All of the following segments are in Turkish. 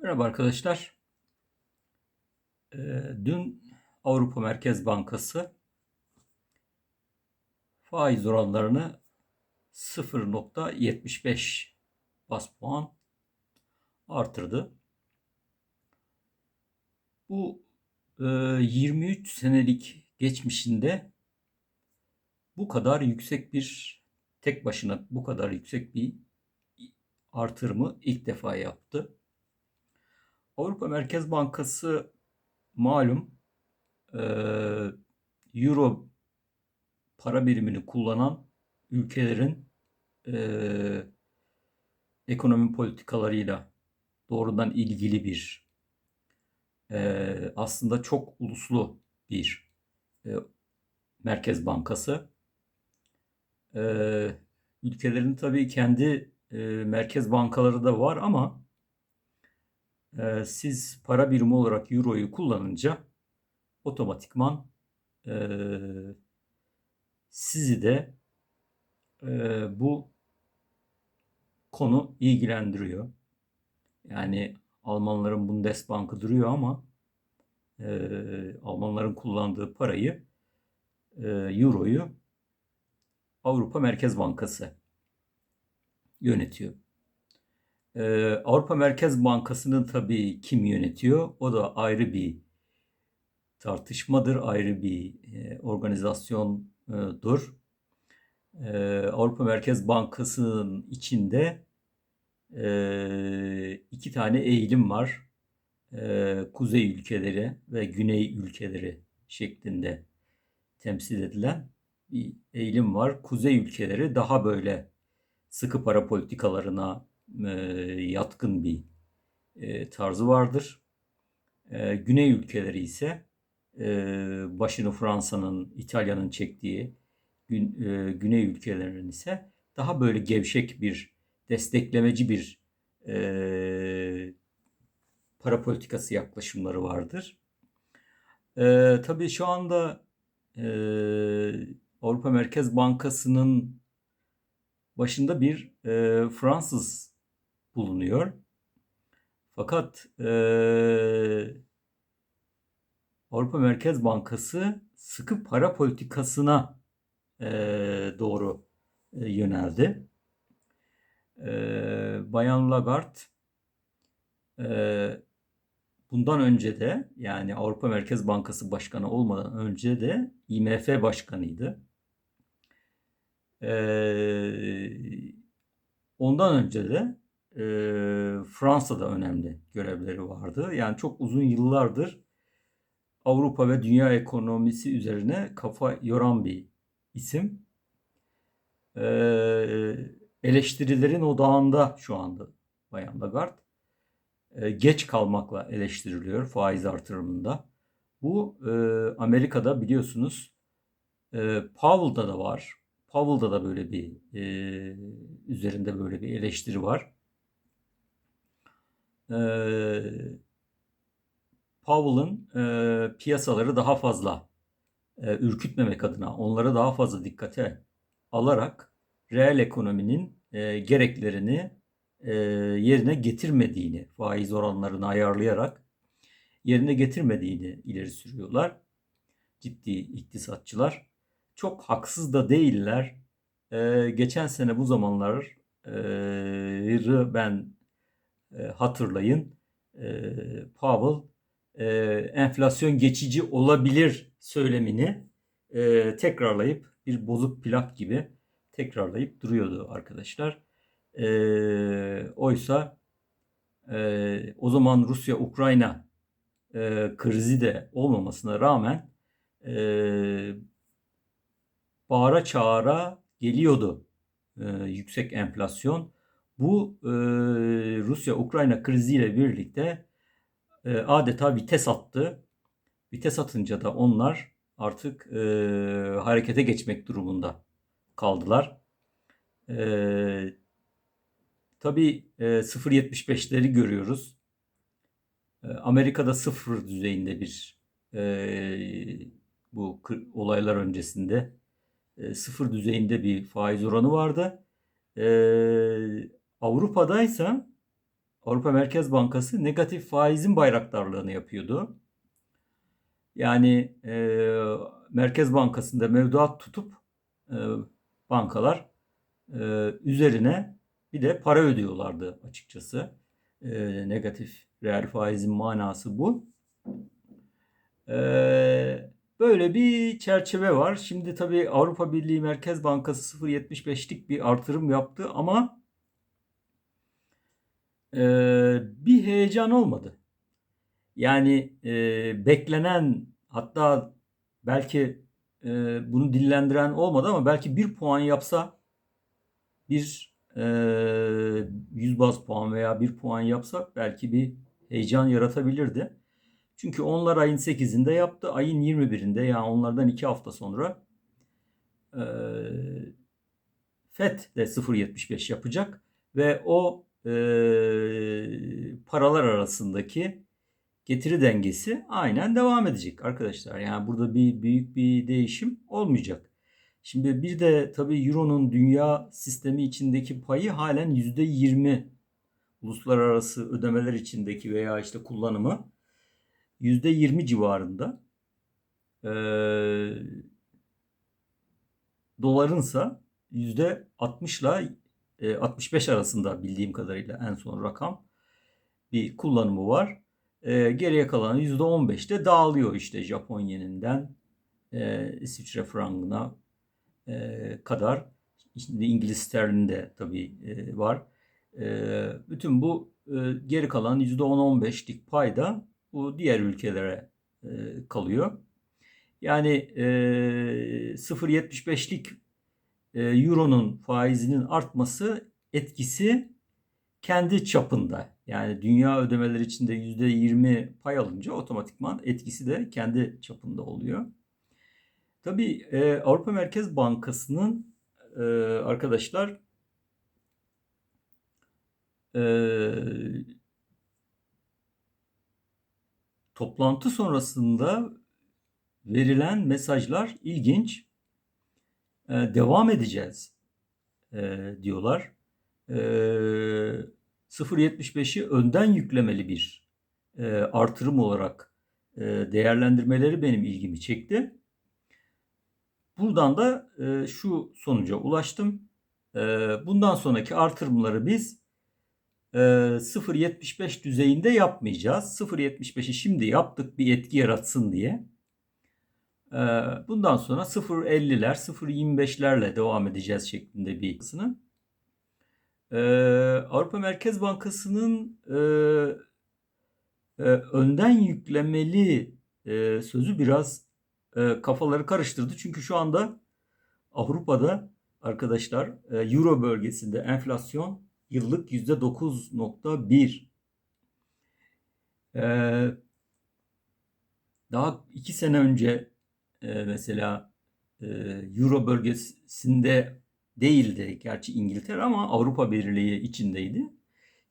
Merhaba arkadaşlar. Ee, dün Avrupa Merkez Bankası faiz oranlarını 0.75 bas puan artırdı. Bu e, 23 senelik geçmişinde bu kadar yüksek bir tek başına bu kadar yüksek bir artırımı ilk defa yaptı. Avrupa Merkez Bankası malum e, euro para birimini kullanan ülkelerin e, ekonomi politikalarıyla doğrudan ilgili bir e, aslında çok uluslu bir e, merkez bankası. E, ülkelerin tabii kendi e, merkez bankaları da var ama e, siz para birimi olarak Euro'yu kullanınca otomatikman e, sizi de e, bu konu ilgilendiriyor. Yani Almanların Bundesbank'ı duruyor ama e, Almanların kullandığı parayı e, Euro'yu Avrupa Merkez Bankası yönetiyor. Ee, Avrupa Merkez Bankası'nın tabii kim yönetiyor? O da ayrı bir tartışmadır, ayrı bir e, organizasyondur. Ee, Avrupa Merkez Bankası'nın içinde e, iki tane eğilim var. E, kuzey ülkeleri ve güney ülkeleri şeklinde temsil edilen bir eğilim var. Kuzey ülkeleri daha böyle sıkı para politikalarına e, yatkın bir e, tarzı vardır. E, Güney ülkeleri ise e, başını Fransa'nın, İtalya'nın çektiği gün, e, Güney ülkelerinin ise daha böyle gevşek bir, desteklemeci bir e, para politikası yaklaşımları vardır. E, tabii şu anda e, Avrupa Merkez Bankası'nın başında bir e, Fransız bulunuyor. Fakat e, Avrupa Merkez Bankası sıkı para politikasına e, doğru e, yöneldi. E, Bayan Lagarde e, bundan önce de yani Avrupa Merkez Bankası Başkanı olmadan önce de IMF Başkanıydı. Ee, ondan önce de e, Fransa'da önemli görevleri vardı. Yani çok uzun yıllardır Avrupa ve dünya ekonomisi üzerine kafa yoran bir isim. Ee, eleştirilerin odağında şu anda Bayan Lagarde. Ee, geç kalmakla eleştiriliyor faiz artırımında. Bu e, Amerika'da biliyorsunuz e, Powell'da da var. Powell'da da böyle bir e, üzerinde böyle bir eleştiri var. E, Powell'ın e, piyasaları daha fazla e, ürkütmemek adına onlara daha fazla dikkate alarak reel ekonominin e, gereklerini yerine getirmediğini, faiz oranlarını ayarlayarak yerine getirmediğini ileri sürüyorlar. Ciddi iktisatçılar çok haksız da değiller. Ee, geçen sene bu zamanları ben e, hatırlayın. E, Powell enflasyon geçici olabilir söylemini e, tekrarlayıp bir bozuk plak gibi tekrarlayıp duruyordu arkadaşlar. E, oysa e, o zaman Rusya-Ukrayna e, krizi de olmamasına rağmen e, bağıra çağıra geliyordu e, yüksek enflasyon. Bu e, Rusya-Ukrayna kriziyle birlikte e, adeta vites attı. Vites atınca da onlar artık e, harekete geçmek durumunda kaldılar. E, tabii e, 0.75'leri görüyoruz. E, Amerika'da sıfır düzeyinde bir e, bu olaylar öncesinde e, sıfır düzeyinde bir faiz oranı vardı. E, Avrupa'daysa Avrupa Merkez Bankası negatif faizin bayraktarlığını yapıyordu. Yani e, Merkez Bankası'nda mevduat tutup e, bankalar e, üzerine bir de para ödüyorlardı açıkçası. E, negatif reel faizin manası bu. E, böyle bir çerçeve var. Şimdi tabii Avrupa Birliği Merkez Bankası 0.75'lik bir artırım yaptı ama e, bir heyecan olmadı. Yani e, beklenen hatta belki e, bunu dillendiren olmadı ama belki bir puan yapsa bir e, 100 baz puan veya bir puan yapsa belki bir heyecan yaratabilirdi. Çünkü onlar ayın 8'inde yaptı. Ayın 21'inde yani onlardan 2 hafta sonra e, FED de 0.75 yapacak ve o e, paralar arasındaki getiri dengesi aynen devam edecek arkadaşlar. Yani burada bir büyük bir değişim olmayacak. Şimdi bir de tabii Euro'nun dünya sistemi içindeki payı halen %20 uluslararası ödemeler içindeki veya işte kullanımı %20 civarında. Ee, dolarınsa %60 ile 65 arasında bildiğim kadarıyla en son rakam bir kullanımı var. Geriye kalan %15 de dağılıyor işte Japon yeninden İsviçre frangına kadar. Şimdi İngiliz sterlinde tabii e, var. Bütün bu geri kalan %10-15'lik payda bu diğer ülkelere kalıyor. Yani e, 0.75'lik e, euronun faizinin artması etkisi kendi çapında. Yani dünya ödemeleri içinde %20 pay alınca otomatikman etkisi de kendi çapında oluyor. Tabii e, Avrupa Merkez Bankası'nın e, arkadaşlar e, toplantı sonrasında verilen mesajlar ilginç. E, devam edeceğiz e, diyorlar. E, 0.75'i önden yüklemeli bir e, artırım olarak e, değerlendirmeleri benim ilgimi çekti. Buradan da e, şu sonuca ulaştım. E, bundan sonraki artırımları biz e, 0.75 düzeyinde yapmayacağız. 0.75'i şimdi yaptık bir etki yaratsın diye. E, bundan sonra 0.50'ler, 0.25'lerle devam edeceğiz şeklinde bir kısmını. Ee, Avrupa Merkez Bankası'nın e, e, önden yüklemeli e, sözü biraz kafaları karıştırdı. Çünkü şu anda Avrupa'da arkadaşlar Euro bölgesinde enflasyon yıllık %9.1. E, daha iki sene önce e, mesela e, Euro bölgesinde değildi gerçi İngiltere ama Avrupa Birliği içindeydi.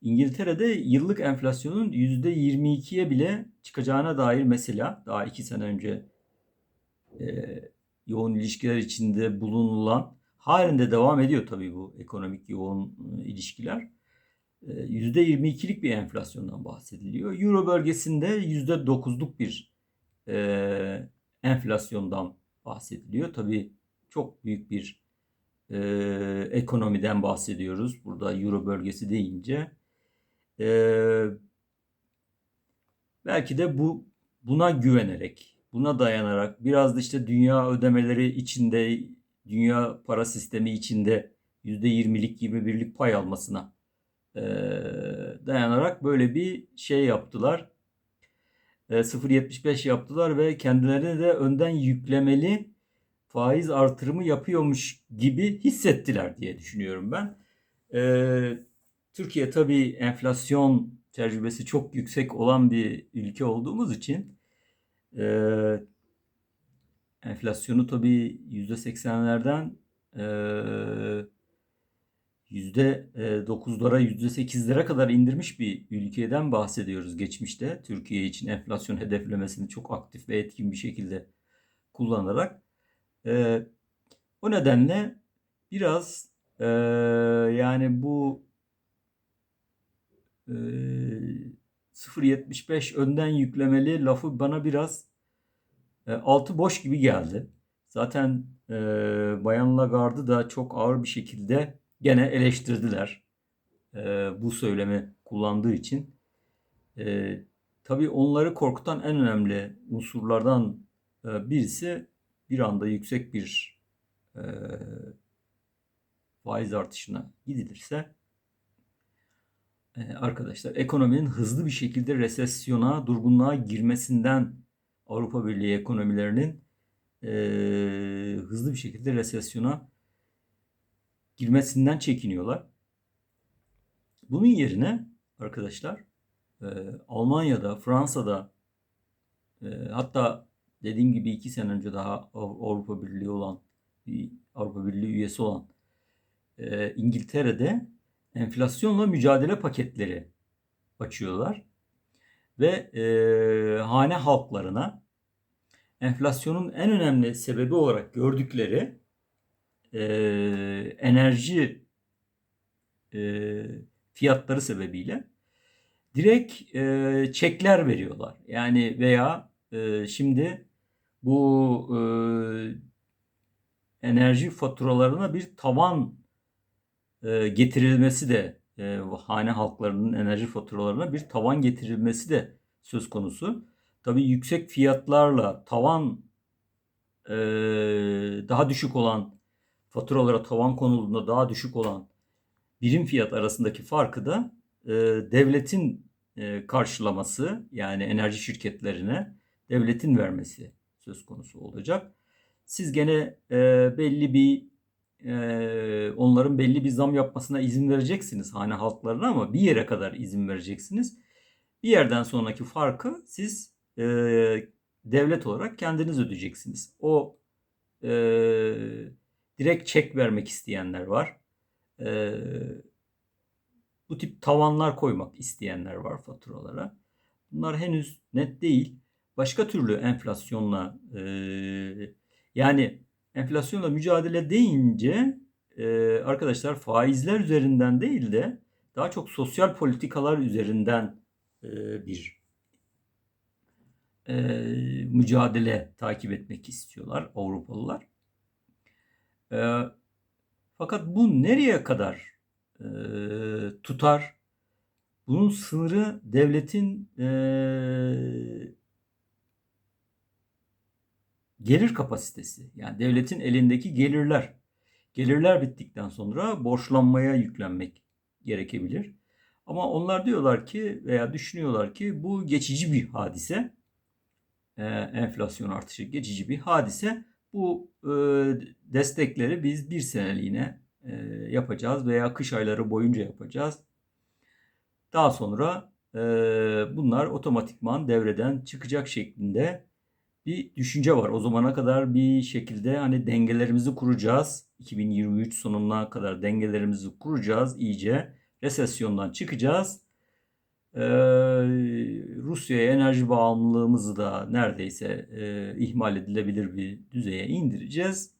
İngiltere'de yıllık enflasyonun %22'ye bile çıkacağına dair mesela daha iki sene önce e, yoğun ilişkiler içinde bulunulan halinde devam ediyor tabii bu ekonomik yoğun e, ilişkiler. E, %22'lik bir enflasyondan bahsediliyor. Euro bölgesinde %9'luk bir e, enflasyondan bahsediliyor. Tabii çok büyük bir e, ekonomiden bahsediyoruz. Burada Euro bölgesi deyince. E, belki de bu buna güvenerek, buna dayanarak biraz da işte dünya ödemeleri içinde, dünya para sistemi içinde %20'lik 21'lik pay almasına e, dayanarak böyle bir şey yaptılar. E, 0.75 yaptılar ve kendilerine de önden yüklemeli faiz artırımı yapıyormuş gibi hissettiler diye düşünüyorum ben. Ee, Türkiye tabii enflasyon tecrübesi çok yüksek olan bir ülke olduğumuz için e, enflasyonu tabii %80'lerden e, %9'lara %8'lere kadar indirmiş bir ülkeden bahsediyoruz geçmişte. Türkiye için enflasyon hedeflemesini çok aktif ve etkin bir şekilde kullanarak. E, o nedenle biraz e, yani bu e, 0.75 önden yüklemeli lafı bana biraz e, altı boş gibi geldi. Zaten e, Bayan Lagarde'ı da çok ağır bir şekilde gene eleştirdiler. E, bu söylemi kullandığı için. E, tabii onları korkutan en önemli unsurlardan e, birisi bir anda yüksek bir e, faiz artışına gidilirse e, arkadaşlar ekonominin hızlı bir şekilde resesyona, durgunluğa girmesinden Avrupa Birliği ekonomilerinin e, hızlı bir şekilde resesyona girmesinden çekiniyorlar. Bunun yerine arkadaşlar e, Almanya'da, Fransa'da e, hatta dediğim gibi iki sene önce daha Avrupa Birliği olan Avrupa Birliği üyesi olan e, İngiltere'de enflasyonla mücadele paketleri açıyorlar ve e, hane halklarına enflasyonun en önemli sebebi olarak gördükleri e, enerji e, fiyatları sebebiyle direkt e, çekler veriyorlar. Yani veya e, şimdi bu e, enerji faturalarına bir tavan e, getirilmesi de e, hane halklarının enerji faturalarına bir tavan getirilmesi de söz konusu. Tabii yüksek fiyatlarla tavan e, daha düşük olan faturalara tavan konulduğunda daha düşük olan birim fiyat arasındaki farkı da e, devletin e, karşılaması yani enerji şirketlerine devletin vermesi söz konusu olacak. Siz gene e, belli bir e, onların belli bir zam yapmasına izin vereceksiniz hane halklarına ama bir yere kadar izin vereceksiniz. Bir yerden sonraki farkı siz e, devlet olarak kendiniz ödeyeceksiniz. O e, direkt çek vermek isteyenler var. E, bu tip tavanlar koymak isteyenler var faturalara. Bunlar henüz net değil. Başka türlü enflasyonla e, yani enflasyonla mücadele deyince e, arkadaşlar faizler üzerinden değil de daha çok sosyal politikalar üzerinden e, bir e, mücadele takip etmek istiyorlar Avrupalılar. E, fakat bu nereye kadar e, tutar? Bunun sınırı devletin e, gelir kapasitesi. Yani devletin elindeki gelirler. Gelirler bittikten sonra borçlanmaya yüklenmek gerekebilir. Ama onlar diyorlar ki veya düşünüyorlar ki bu geçici bir hadise. Ee, enflasyon artışı geçici bir hadise. Bu e, destekleri biz bir seneliğine e, yapacağız veya kış ayları boyunca yapacağız. Daha sonra e, bunlar otomatikman devreden çıkacak şeklinde bir düşünce var. O zamana kadar bir şekilde hani dengelerimizi kuracağız. 2023 sonuna kadar dengelerimizi kuracağız iyice. Resesyondan çıkacağız. Ee, Rusya'ya enerji bağımlılığımızı da neredeyse e, ihmal edilebilir bir düzeye indireceğiz.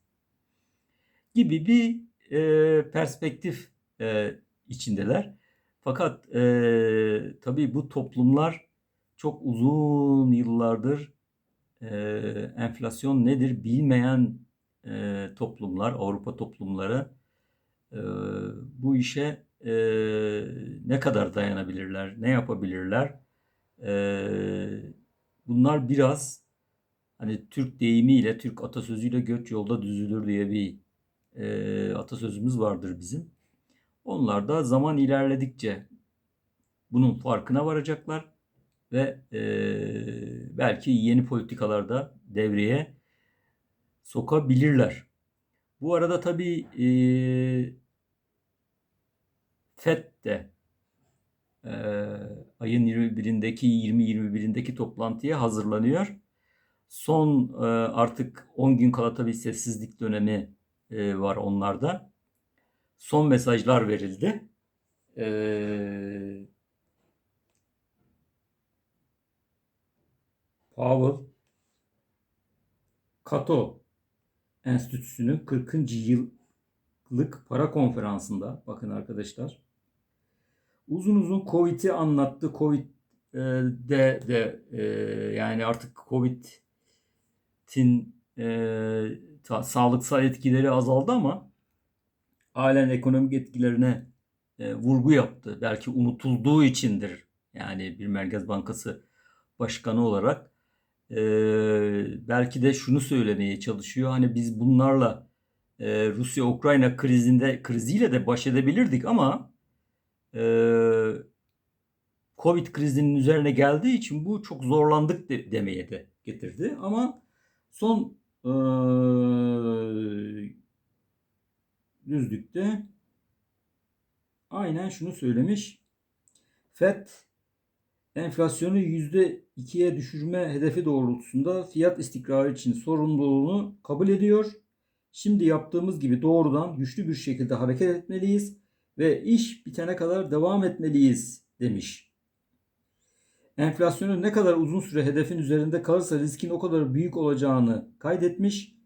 Gibi bir e, perspektif e, içindeler. Fakat e, tabii bu toplumlar çok uzun yıllardır e, enflasyon nedir bilmeyen e, toplumlar, Avrupa toplumları e, bu işe e, ne kadar dayanabilirler, ne yapabilirler? E, bunlar biraz hani Türk deyimiyle, Türk atasözüyle göç yolda düzülür diye bir e, atasözümüz vardır bizim. Onlar da zaman ilerledikçe bunun farkına varacaklar ve e, belki yeni politikalarda devreye sokabilirler. Bu arada tabii e, FED de e, ayın 21'indeki 20-21'indeki toplantıya hazırlanıyor. Son e, artık 10 gün kala tabii sessizlik dönemi e, var onlarda. Son mesajlar verildi. Eee Powell Cato Enstitüsü'nün 40. yıllık para konferansında bakın arkadaşlar Uzun uzun Covid'i anlattı. Covid e, de e, yani artık Covid'in e, ta- sağlıksal etkileri azaldı ama halen ekonomik etkilerine e, vurgu yaptı. Belki unutulduğu içindir. Yani bir Merkez Bankası Başkanı olarak e, belki de şunu söylemeye çalışıyor. Hani biz bunlarla Rusya-Ukrayna krizinde kriziyle de baş edebilirdik ama e, Covid krizinin üzerine geldiği için bu çok zorlandık de, demeye de getirdi. Ama son e, düzlükte aynen şunu söylemiş. FED enflasyonu %2'ye düşürme hedefi doğrultusunda fiyat istikrarı için sorumluluğunu kabul ediyor. Şimdi yaptığımız gibi doğrudan güçlü bir şekilde hareket etmeliyiz ve iş bitene kadar devam etmeliyiz demiş. Enflasyonun ne kadar uzun süre hedefin üzerinde kalırsa riskin o kadar büyük olacağını kaydetmiş.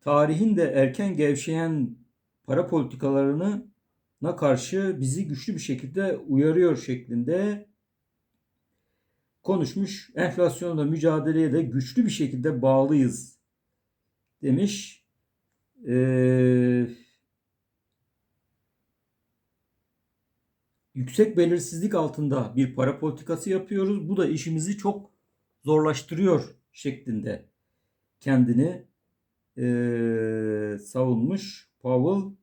Tarihin de erken gevşeyen para politikalarına karşı bizi güçlü bir şekilde uyarıyor şeklinde konuşmuş. Enflasyonla mücadeleye de güçlü bir şekilde bağlıyız demiş. Ee, yüksek belirsizlik altında bir para politikası yapıyoruz. Bu da işimizi çok zorlaştırıyor şeklinde kendini e, savunmuş Powell.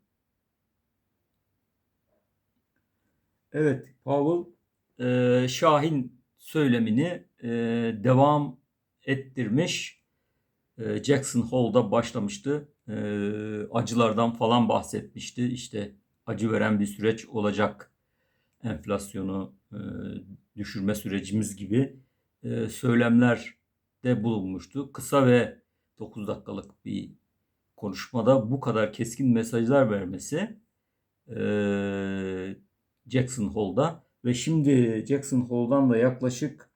Evet, Powell e, Şahin söylemini e, devam ettirmiş. E, Jackson Hole'da başlamıştı. E, acılardan falan bahsetmişti. İşte acı veren bir süreç olacak. Enflasyonu e, düşürme sürecimiz gibi e, söylemler de bulunmuştu. Kısa ve 9 dakikalık bir konuşmada bu kadar keskin mesajlar vermesi e, Jackson Hole'da ve şimdi Jackson Hole'dan da yaklaşık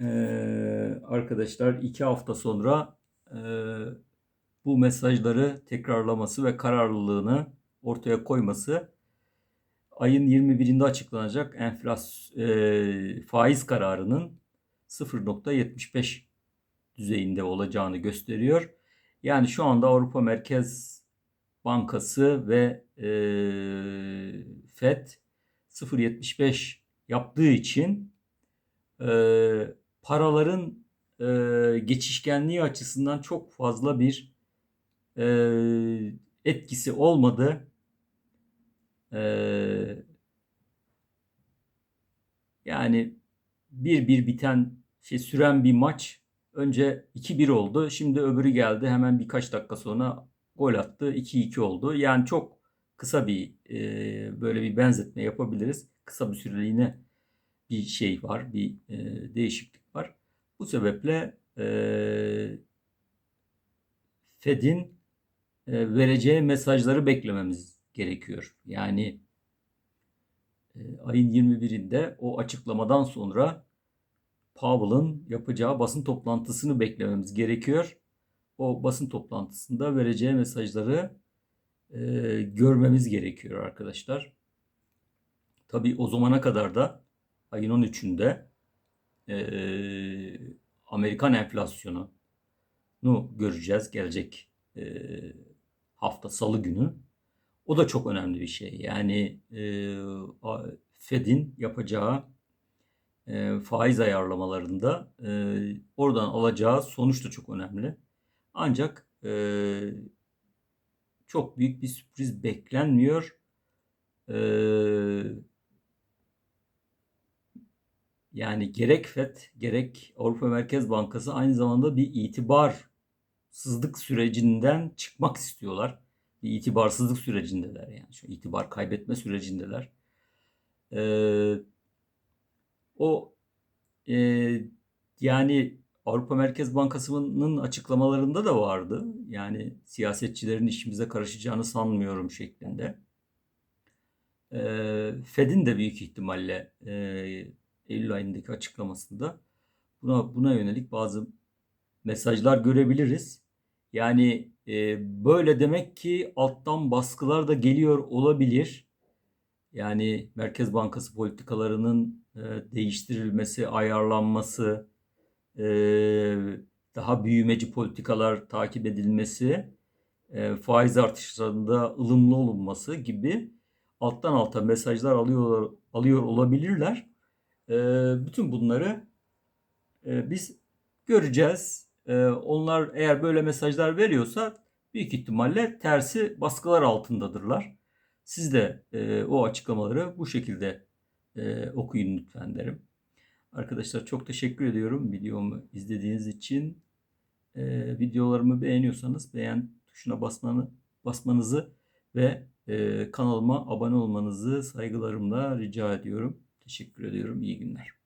e, arkadaşlar iki hafta sonra e, bu mesajları tekrarlaması ve kararlılığını ortaya koyması ayın 21'inde açıklanacak enflasyon e, faiz kararının 0.75 düzeyinde olacağını gösteriyor. Yani şu anda Avrupa Merkez Bankası ve e, FED 0.75 yaptığı için e, paraların e, geçişkenliği açısından çok fazla bir e, etkisi olmadı. E, yani bir bir biten şey süren bir maç önce 2-1 oldu. Şimdi öbürü geldi. Hemen birkaç dakika sonra gol attı. 2-2 oldu. Yani çok kısa bir e, böyle bir benzetme yapabiliriz. Kısa bir süreliğine bir şey var, bir e, değişiklik var. Bu sebeple e, Fed'in e, vereceği mesajları beklememiz gerekiyor. Yani e, ayın 21'inde o açıklamadan sonra Powell'ın yapacağı basın toplantısını beklememiz gerekiyor. O basın toplantısında vereceği mesajları e, görmemiz gerekiyor arkadaşlar. Tabi o zamana kadar da ayın 13'ünde e, Amerikan enflasyonu göreceğiz gelecek e, hafta salı günü. O da çok önemli bir şey. Yani e, Fed'in yapacağı e, faiz ayarlamalarında e, oradan alacağı sonuç da çok önemli. Ancak e, çok büyük bir sürpriz beklenmiyor. Ee, yani gerek FED gerek Avrupa Merkez Bankası aynı zamanda bir itibarsızlık sürecinden çıkmak istiyorlar. Bir itibarsızlık sürecindeler yani. Şu itibar kaybetme sürecindeler. Ee, o e, yani Avrupa Merkez Bankası'nın açıklamalarında da vardı. Yani siyasetçilerin işimize karışacağını sanmıyorum şeklinde. E, Fed'in de büyük ihtimalle e, Eylül ayındaki açıklamasında buna buna yönelik bazı mesajlar görebiliriz. Yani e, böyle demek ki alttan baskılar da geliyor olabilir. Yani Merkez Bankası politikalarının e, değiştirilmesi, ayarlanması, e, daha büyümeci politikalar takip edilmesi, e, faiz artışlarında ılımlı olunması gibi alttan alta mesajlar alıyor alıyor olabilirler. E, bütün bunları e, biz göreceğiz. E, onlar eğer böyle mesajlar veriyorsa büyük ihtimalle tersi baskılar altındadırlar. Siz de e, o açıklamaları bu şekilde e, okuyun lütfen derim. Arkadaşlar çok teşekkür ediyorum videomu izlediğiniz için. E, videolarımı beğeniyorsanız beğen tuşuna basmanı, basmanızı ve e, kanalıma abone olmanızı saygılarımla rica ediyorum. Teşekkür ediyorum. İyi günler.